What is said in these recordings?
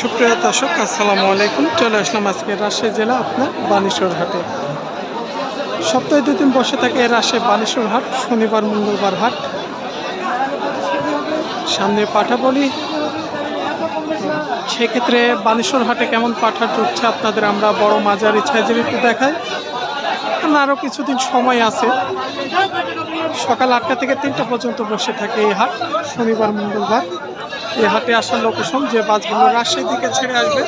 সুপ্রিয় দর্শক, আসসালামু আলাইকুম। চলে আসলাম আজকে রাজশাহী জেলা আপনার বানেশ্বর হাটে। সপ্তাহে দুদিন বসে থাকে রাজশাহী বানেশ্বর হাট, শনিবার, মঙ্গলবার হাট। সামনে পাঠা বলি। সেক্ষেত্রে বানেশ্বর হাটে কেমন পাঠা ঢুকছে আপনাদের আমরা বড় মাঝারি সাইজের একটু দেখাই। আরও কিছুদিন সময় আছে। সকাল আটটা থেকে তিনটা পর্যন্ত বসে থাকে এই হাট, শনিবার, মঙ্গলবার। এই হাটে আসার লোকেশন যে বাসগুলো রাজশাহীর দিকে ছেড়ে আসবে।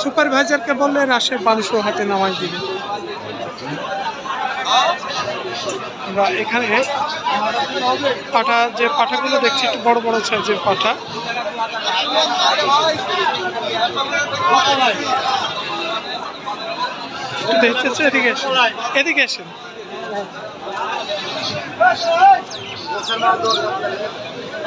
সুপারভাইজারকে বললে রাজশাহী বানেশ্বর হাটে নামাই দিবে। আমরা এখানে পাঠা যে পাঠাগুলো দেখছি, একটু বড় বড় সাইজের পাঠা একটু দেখতেছে এদিকে এদিকে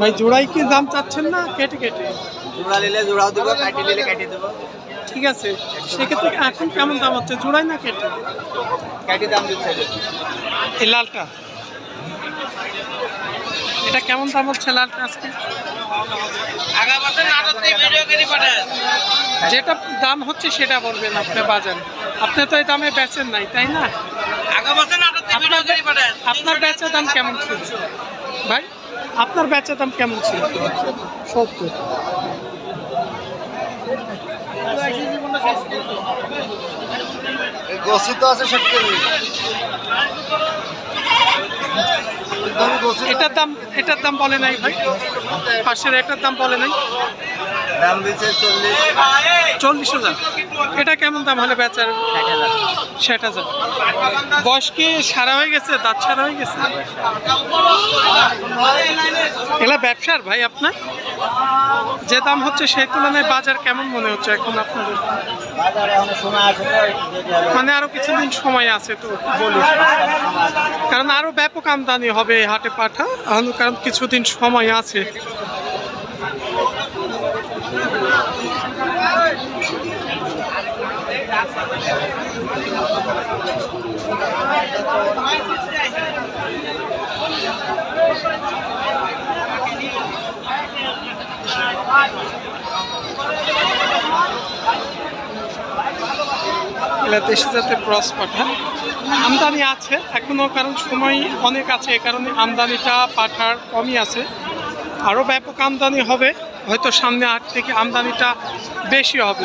ভাই জোড়াই কি দাম চাচ্ছেন না কেটে কেটে? জোড়া নিলে জোড়াও দেবো কাটি নিলে কাটি দেবো। ঠিক আছে সেক্ষেত্রে এখন কেমন দাম হচ্ছে জোড়াই না কেটে? কাটি দাম দিচ্ছে এই লালটা। এটা কেমন দাম হচ্ছে লালটা আজকে? যেটা দাম হচ্ছে সেটা বলবেন আপনি বাজার। আপনি তো এই দামে বেচেন নাই তাই না? আপনার বেচার দাম কেমন ছিল ভাই আপনার ব্যাচের দাম কেমন ছিল? সত্তর। গোসি তো আছে ষাট কেজি। এটার দাম এটার দাম বলে নাই ভাই। পাশের এটার দাম বলে নাই। দাম দিচ্ছে চল্লিশ। চল্লিশ হাজার। এটা কেমন দাম হলে বেচার? ষাট হাজার। বয়স কি সারা হয়ে গেছে দাঁত সারা হয়ে গেছে? এগুলা ব্যবসার ভাই আপনার? যে দাম হচ্ছে সেই তুলনায় বাজার কেমন মনে হচ্ছে এখন আপনাদের? হবে। মানে আরও কিছুদিন সময় আছে তো বলি কারণ আরও ব্যাপক আমদানি হবে হাটে পাঠা এখন কারণ কিছুদিন সময় আছে। দেশি জাতের ক্রস পাঠা। আমদানি আছে এখনও কারণ সময় অনেক আছে, এ কারণে আমদানিটা পাঠার কমই আছে। আরও ব্যাপক আমদানি হবে। হয়তো সামনে হাট থেকে আমদানিটা বেশি হবে।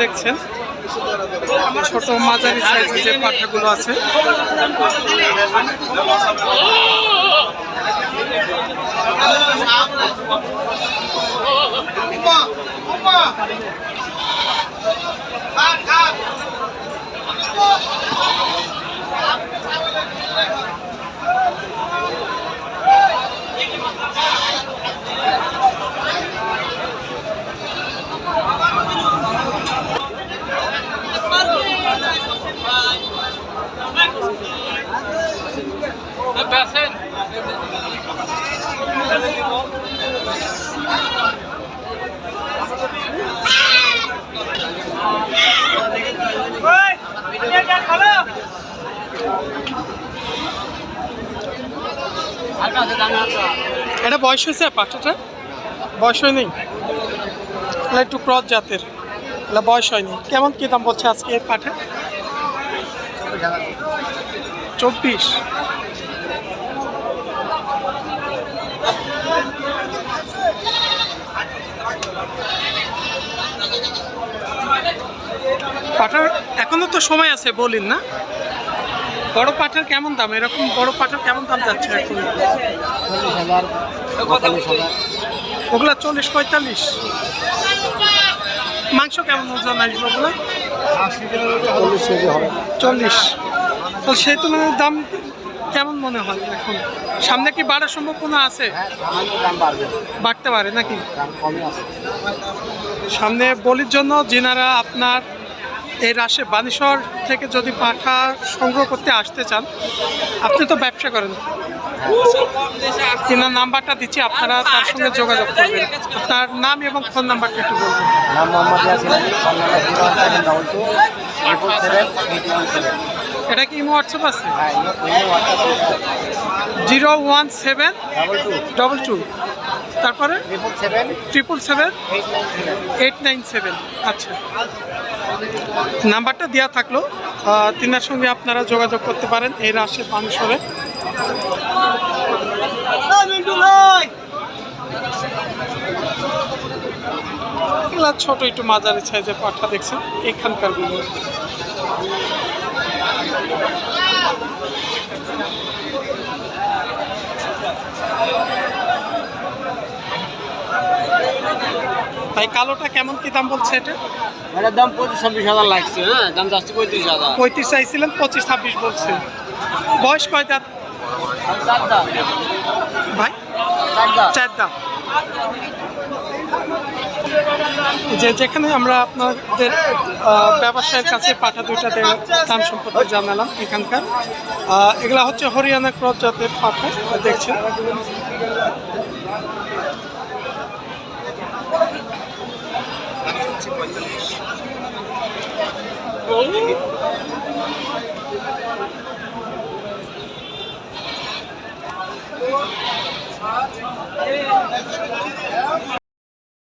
দেখছেন ছোট মাঝারি সাইজের যে পাঠাগুলো আছে। Pasen. এটা বয়স হয়েছে পাঠাটা? বয়স হয়নি? একটু ক্রস জাতের। তাহলে বয়স হয়নি। কেমন কী দাম বলছে আজকে এই পাঠা? চব্বিশ। পাঠার এখনও তো সময় আছে বলিন না। বড় পাঠার কেমন দাম? এরকম বড় পাঠার কেমন দাম যাচ্ছে এখন? ওগুলা চল্লিশ পঁয়তাল্লিশ। মাংস কেমন ওজন আসবে ওগুলো? চল্লিশ। তো সেই তুলনায় দাম কেমন মনে হয় এখন? সামনে কি বাড়ার সম্ভাবনা আছে? বাড়তে পারে নাকি? সামনে বলির জন্য যিনারা আপনার এই রাশে বানেশ্বর থেকে যদি পাঠা সংগ্রহ করতে আসতে চান আপনি তো ব্যবসা করেন তিনার নাম্বারটা দিচ্ছি আপনারা তার সঙ্গে যোগাযোগ করবেন আপনার নাম এবং ফোন নাম্বারটা একটু বলবেন নাম মোহাম্মদ এটা কি ইমো হোয়াটসঅ্যাপ আছে হ্যাঁ ইয়ে zero one seven double two তারপরে triple seven eight nine seven আচ্ছা নাম্বারটা দেওয়া থাকল। তিনার সঙ্গে আপনারা যোগাযোগ করতে পারেন এই রাশি বানেশ্বরে এগুলা ছোট একটু মাঝারি সাইজের পাঠা দেখছেন, এখানকার ভাই কালোটা কেমন কি দাম বলছে এটা? এটার দাম পঁচিশ ছাব্বিশ হাজার লাগছে হ্যাঁ দাম যাচ্ছে পঁয়ত্রিশ হাজার। পঁয়ত্রিশ চাইছিলেন পঁচিশ ছাব্বিশ বলছে। বয়স কয় দাঁত? চার দাম ভাই? চার দাম যে যেখানে আমরা আপনাদের ব্যবসায়ের কাছে পাঠা দুইটা দাম সম্পর্কে জানালাম এখানকার। এগুলা হচ্ছে হরিয়ানা ক্রস জাতের পাঠা দেখছেন? rolling? Yeah.